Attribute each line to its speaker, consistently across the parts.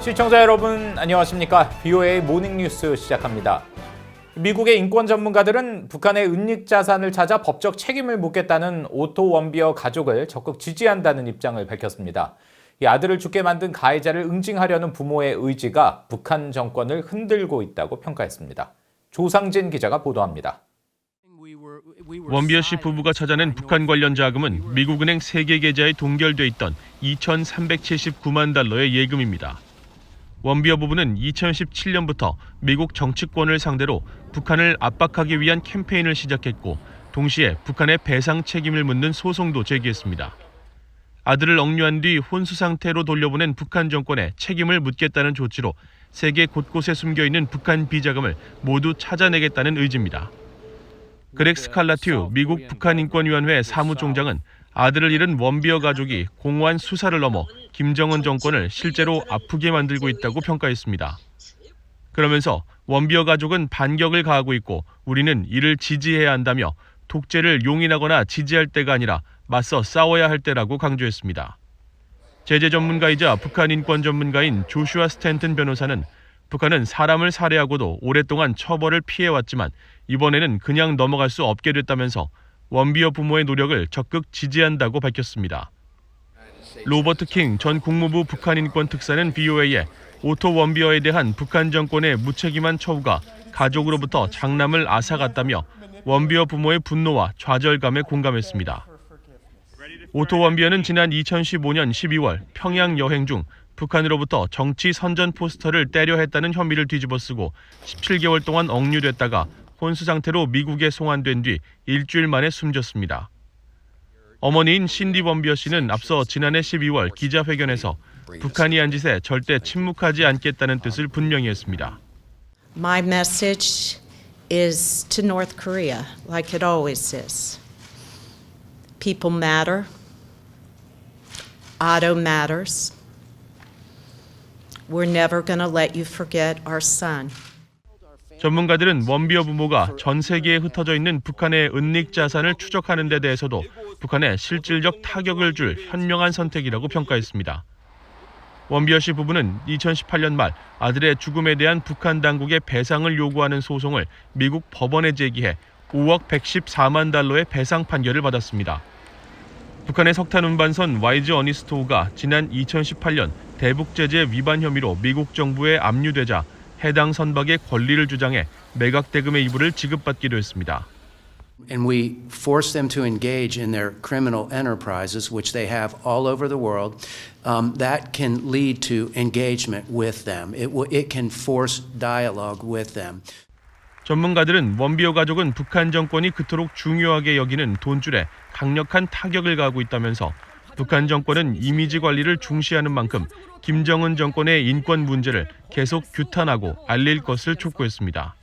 Speaker 1: 시청자 여러분 안녕하십니까? BOA 모닝 뉴스 시작합니다. 미국의 인권 전문가들은 북한의 은닉 자산을 찾아 법적 책임을 묻겠다는 오토 원비어 가족을 적극 지지한다는 입장을 밝혔습니다. 이 아들을 죽게 만든 가해자를 응징하려는 부모의 의지가 북한 정권을 흔들고 있다고 평가했습니다. 조상진 기자가 보도합니다.
Speaker 2: 원비어 씨 부부가 찾아낸 북한 관련 자금은 미국은행 세계 계좌에 동결돼 있던 2,379만 달러의 예금입니다. 원비어 부부는 2017년부터 미국 정치권을 상대로 북한을 압박하기 위한 캠페인을 시작했고 동시에 북한의 배상 책임을 묻는 소송도 제기했습니다. 아들을 억류한 뒤 혼수 상태로 돌려보낸 북한 정권에 책임을 묻겠다는 조치로 세계 곳곳에 숨겨 있는 북한 비자금을 모두 찾아내겠다는 의지입니다. 그렉 스칼라튜 미국 북한인권위원회 사무총장은 아들을 잃은 원비어 가족이 공허한 수사를 넘어 김정은 정권을 실제로 아프게 만들고 있다고 평가했습니다. 그러면서 원비어 가족은 반격을 가하고 있고 우리는 이를 지지해야 한다며 독재를 용인하거나 지지할 때가 아니라 맞서 싸워야 할 때라고 강조했습니다. 제재 전문가이자 북한 인권 전문가인 조슈아 스탠튼 변호사는 북한은 사람을 살해하고도 오랫동안 처벌을 피해왔지만 이번에는 그냥 넘어갈 수 없게 됐다면서 원비어 부모의 노력을 적극 지지한다고 밝혔습니다. 로버트 킹 전 국무부 북한인권 특사는 BOA에 오토 원비어에 대한 북한 정권의 무책임한 처우가 가족으로부터 장남을 앗아갔다며 원비어 부모의 분노와 좌절감에 공감했습니다. 오토 원비어는 지난 2015년 12월 평양 여행 중 북한으로부터 정치 선전 포스터를 때려 했다는 혐의를 뒤집어쓰고 17개월 동안 억류됐다가 혼수 상태로 미국에 송환된 뒤 일주일 만에 숨졌습니다. 어머니인 신디 범비어 씨는 앞서 지난해 12월 기자회견에서 북한이 한 짓에 절대 침묵하지 않겠다는 뜻을 분명히 했습니다.
Speaker 3: My message is to North Korea, like it always is. People matter. Otto matters. We're never going to let you forget our son.
Speaker 2: 전문가들은 원비어 부모가 전 세계에 흩어져 있는 북한의 은닉 자산을 추적하는 데 대해서도 북한에 실질적 타격을 줄 현명한 선택이라고 평가했습니다. 원비어 씨 부부는 2018년 말 아들의 죽음에 대한 북한 당국의 배상을 요구하는 소송을 미국 법원에 제기해 5억 114만 달러의 배상 판결을 받았습니다. 북한의 석탄 운반선 와이즈 어니스토우가 지난 2018년 대북 제재 위반 혐의로 미국 정부에 압류되자 해당 선박의 권리를 주장해 매각 대금의 일부를 지급받기도 했습니다.
Speaker 4: And we force them to engage in their criminal enterprises, which they have all over the world. Um, that can lead to engagement with them. It, will, it can force dialogue with them.
Speaker 2: 전문가들은 원비어 가족은 북한 정권이 그토록 중요하게 여기는 돈줄에 강력한 타격을 가하고 있다면서 북한 정권은 이미지 관리를 중시하는 만큼 김정은 정권의 인권 문제를 계속 규탄하고 알릴 것을 촉구했습니다.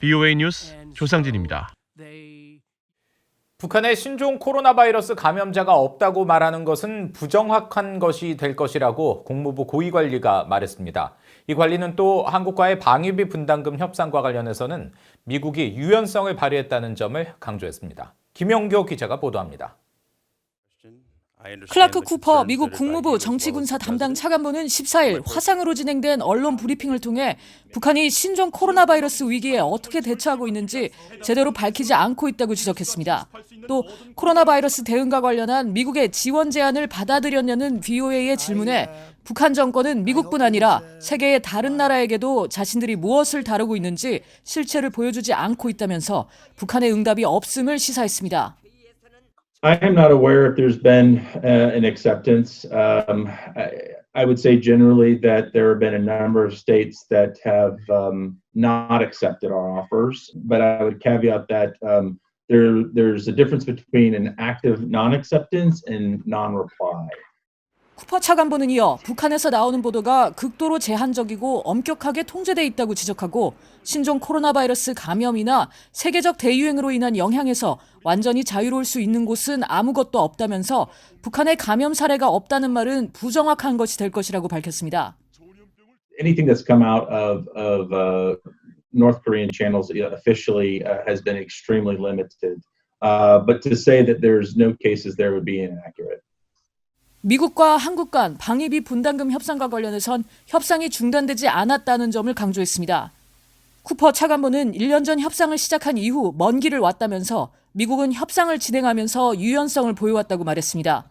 Speaker 2: BOA 뉴스 조상진입니다.
Speaker 1: 북한의 신종 코로나 바이러스 감염자가 없다고 말하는 것은 부정확한 것이 될 것이라고 국무부 고위 관리가 말했습니다. 이 관리는 또 한국과의 방위비 분담금 협상과 관련해서는 미국이 유연성을 발휘했다는 점을 강조했습니다. 김영교 기자가 보도합니다.
Speaker 5: 클라크 쿠퍼 미국 국무부 정치군사 담당 차관보는 14일 화상으로 진행된 언론 브리핑을 통해 북한이 신종 코로나 바이러스 위기에 어떻게 대처하고 있는지 제대로 밝히지 않고 있다고 지적했습니다. 또 코로나 바이러스 대응과 관련한 미국의 지원 제안을 받아들였냐는 VOA의 질문에 북한 정권은 미국뿐 아니라 세계의 다른 나라에게도 자신들이 무엇을 다루고 있는지 실체를 보여주지 않고 있다면서 북한의 응답이 없음을 시사했습니다.
Speaker 6: I am not aware if there's been uh, an acceptance. Um, I, I would say generally that there have been a number of states that have um, not accepted our offers, but I would caveat that um, there there's a difference between an active non-acceptance and non-reply.
Speaker 5: 쿠퍼 차관보는 이어 북한에서 나오는 보도가 극도로 제한적이고 엄격하게 통제돼 있다고 지적하고 신종 코로나 바이러스 감염이나 세계적 대유행으로 인한 영향에서 완전히 자유로울 수 있는 곳은 아무것도 없다면서 북한의 감염 사례가 없다는 말은 부정확한 것이 될 것이라고 밝혔습니다.
Speaker 6: Anything that's come out of of uh, North Korean channels uh, officially uh, has been extremely limited. Uh, but to say that there's no cases there would be inaccurate.
Speaker 5: 미국과 한국 간 방위비 분담금 협상과 관련해선 협상이 중단되지 않았다는 점을 강조했습니다. 쿠퍼 차관보는 1년 전 협상을 시작한 이후 먼 길을 왔다면서 미국은 협상을 진행하면서 유연성을 보여왔다고 말했습니다.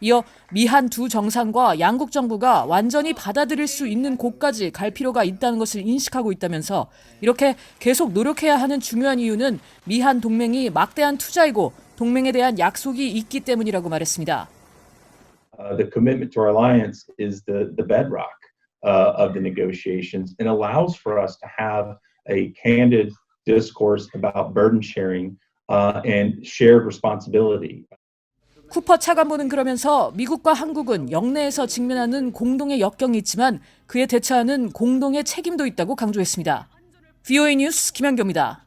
Speaker 5: 이어 미한 두 정상과 양국 정부가 완전히 받아들일 수 있는 곳까지 갈 필요가 있다는 것을 인식하고 있다면서 이렇게 계속 노력해야 하는 중요한 이유는 미한 동맹이 막대한 투자이고 동맹에 대한 약속이 있기 때문이라고 말했습니다.
Speaker 6: Uh, the commitment to our alliance is the, the bedrock uh, of the negotiations and allows for us to have a candid discourse about burden sharing uh, and shared responsibility.
Speaker 5: 쿠퍼 차관보는 그러면서 미국과 한국은 영내에서 직면하는 공동의 역경이 있지만 그에 대처하는 공동의 책임도 있다고 강조했습니다. VOA 뉴스 김현경입니다.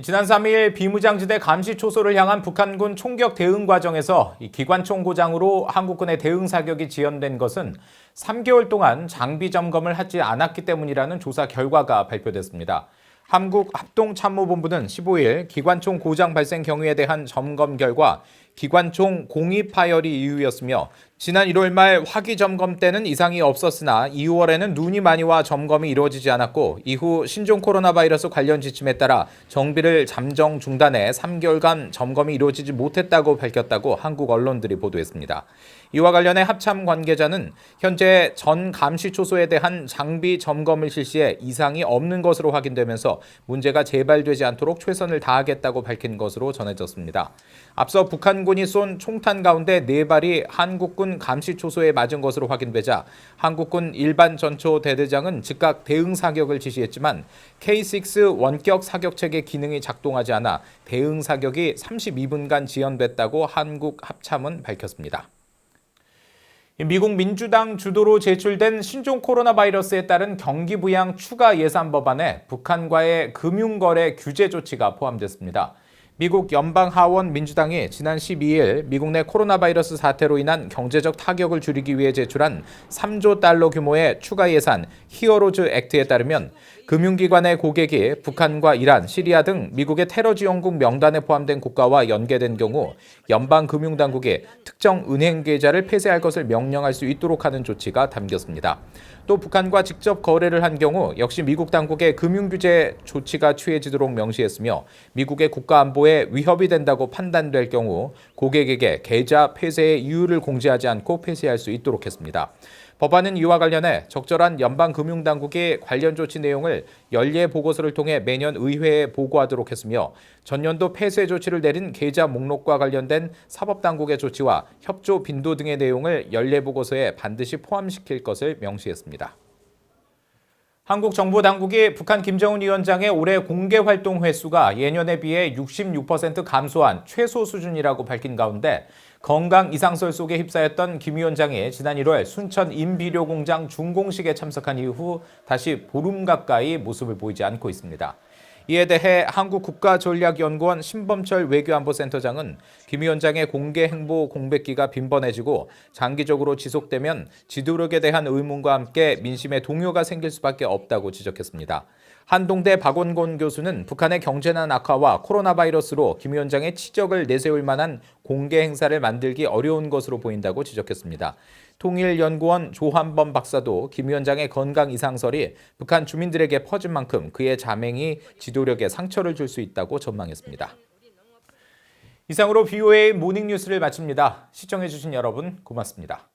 Speaker 1: 지난 3일 비무장지대 감시 초소를 향한 북한군 총격 대응 과정에서 이 기관총 고장으로 한국군의 대응 사격이 지연된 것은 3개월 동안 장비 점검을 하지 않았기 때문이라는 조사 결과가 발표됐습니다. 한국합동참모본부는 15일 기관총 고장 발생 경위에 대한 점검 결과 기관총 공입 파열이 이유였으며 지난 1월 말 화기 점검 때는 이상이 없었으나 2월에는 눈이 많이 와 점검이 이루어지지 않았고 이후 신종 코로나 바이러스 관련 지침에 따라 정비를 잠정 중단해 3개월간 점검이 이루어지지 못했다고 밝혔다고 한국 언론들이 보도했습니다. 이와 관련해 합참 관계자는 현재 전 감시 초소에 대한 장비 점검을 실시해 이상이 없는 것으로 확인되면서 문제가 재발되지 않도록 최선을 다하겠다고 밝힌 것으로 전해졌습니다. 앞서 북한군이 쏜 총탄 가운데 네 발이 한국군 감시 초소에 맞은 것으로 확인되자 한국군 일반 전초 대대장은 즉각 대응 사격을 지시했지만 K6 원격 사격 체계 기능이 작동하지 않아 대응 사격이 32분간 지연됐다고 한국 합참은 밝혔습니다. 미국 민주당 주도로 제출된 신종 코로나 바이러스에 따른 경기 부양 추가 예산 법안에 북한과의 금융거래 규제 조치가 포함됐습니다. 미국 연방 하원 민주당이 지난 12일 미국 내 코로나 바이러스 사태로 인한 경제적 타격을 줄이기 위해 제출한 3조 달러 규모의 추가 예산 히어로즈 액트에 따르면 금융기관의 고객이 북한과 이란, 시리아 등 미국의 테러 지원국 명단에 포함된 국가와 연계된 경우 연방 금융당국이 특정 은행 계좌를 폐쇄할 것을 명령할 수 있도록 하는 조치가 담겼습니다. 또 북한과 직접 거래를 한 경우 역시 미국 당국의 금융 규제 조치가 취해지도록 명시했으며 미국의 국가 안보에 위협이 된다고 판단될 경우 고객에게 계좌 폐쇄의 이유를 공지하지 않고 폐쇄할 수 있도록 했습니다. 법안은 이와 관련해 적절한 연방 금융 당국이 관련 조치 내용을 연례 보고서를 통해 매년 의회에 보고하도록 했으며 전년도 폐쇄 조치를 내린 계좌 목록과 관련된 사법 당국의 조치와 협조 빈도 등의 내용을 연례 보고서에 반드시 포함시킬 것을 명시했습니다. 한국 정부 당국이 북한 김정은 위원장의 올해 공개 활동 횟수가 예년에 비해 66% 감소한 최소 수준이라고 밝힌 가운데 건강 이상설 속에 휩싸였던 김 위원장이 지난 1월 순천 인비료 공장 준공식에 참석한 이후 다시 보름 가까이 모습을 보이지 않고 있습니다. 이에 대해 한국국가전략연구원 신범철 외교안보센터장은 김 위원장의 공개 행보 공백기가 빈번해지고 장기적으로 지속되면 지도력에 대한 의문과 함께 민심의 동요가 생길 수밖에 없다고 지적했습니다. 한동대 박원곤 교수는 북한의 경제난 악화와 코로나 바이러스로 김 위원장의 치적을 내세울 만한 공개 행사를 만들기 어려운 것으로 보인다고 지적했습니다. 통일연구원 조한범 박사도 김 위원장의 건강 이상설이 북한 주민들에게 퍼진 만큼 그의 자맹이 지도력에 상처를 줄 수 있다고 전망했습니다. 이상으로 BOA 모닝 뉴스를 마칩니다. 시청해주신 여러분 고맙습니다.